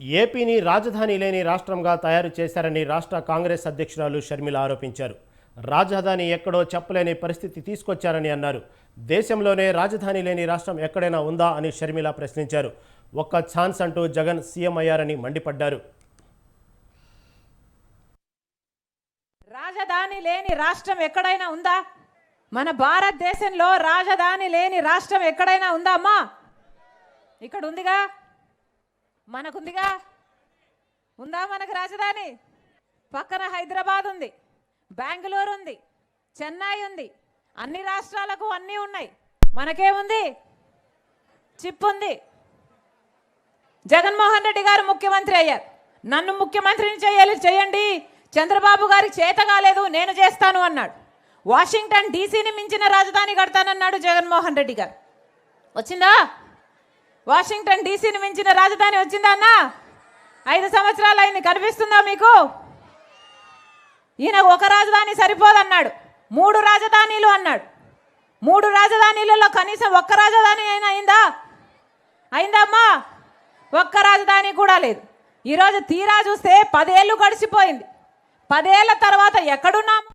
ఏపీని రాజధాని లేని రాష్ట్రంగా తయారు చేశారని రాష్ట్ర కాంగ్రెస్ అధ్యక్షురాలు షర్మిల ఆరోపించారు. రాజధాని ఎక్కడో చెప్పలేని పరిస్థితి తీసుకొచ్చారని అన్నారు. దేశంలోనే రాజధాని లేని రాష్ట్రం ఎక్కడైనా ఉందా అని షర్మిల ప్రశ్నించారు. ఒక్క ఛాన్స్ అంటూ జగన్ సీఎం అయ్యారని మండిపడ్డారు. రాజధాని లేని రాష్ట్రం ఎక్కడైనా ఉందా? మన భారతదేశంలో రాజధాని లేని రాష్ట్రం ఎక్కడైనా ఉందా అమ్మా? ఇక్కడ ఉందిగా మనకుందిగా? ఉందా మనకు రాజధాని? పక్కన హైదరాబాద్ ఉంది బెంగళూరు ఉంది చెన్నై ఉంది అన్ని రాష్ట్రాలకు అన్నీ ఉన్నాయి. మనకేముంది చిప్ ఉంది. జగన్మోహన్ రెడ్డి గారు ముఖ్యమంత్రి అయ్యారు. నన్ను ముఖ్యమంత్రిని చేయాలి చేయండి. చంద్రబాబు గారికి చేత కాలేదు నేను చేస్తాను అన్నాడు. వాషింగ్టన్ డీసీని మించిన రాజధాని కడతానన్నాడు జగన్మోహన్ రెడ్డి గారు. వచ్చిందా? వాషింగ్టన్ డీసీని మించిన రాజధాని వచ్చిందా అన్నా? ఐదు సంవత్సరాలు అయింది కనిపిస్తుందా మీకు? ఈయన ఒక రాజధాని సరిపోదన్నాడు. మూడు రాజధానీలు అన్నాడు. మూడు రాజధానీలలో కనీసం ఒక్క రాజధాని అయినా అయిందా? అయిందమ్మా ఒక్క రాజధాని కూడా లేదు. ఈరోజు తీరా చూస్తే పదేళ్ళు గడిచిపోయింది. పదేళ్ళ తర్వాత ఎక్కడున్నాము?